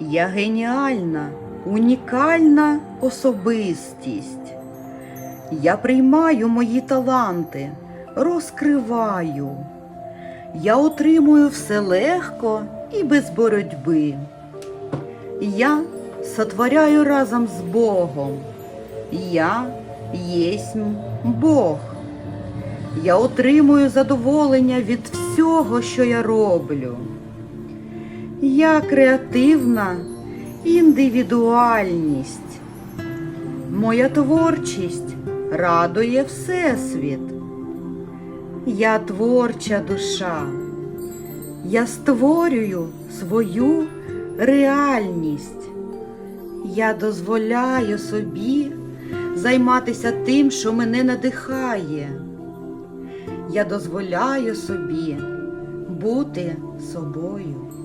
Я геніальна, унікальна особистість. Я приймаю мої таланти, розкриваю. Я отримую все легко і без боротьби. Я сотворяю разом з Богом. Я єсмь Бог. Я отримую задоволення від всього, що я роблю. Я креативна індивідуальність. Моя творчість радує Всесвіт. Я творча душа. Я створюю свою реальність. Я дозволяю собі займатися тим, що мене надихає. Я дозволяю собі бути собою.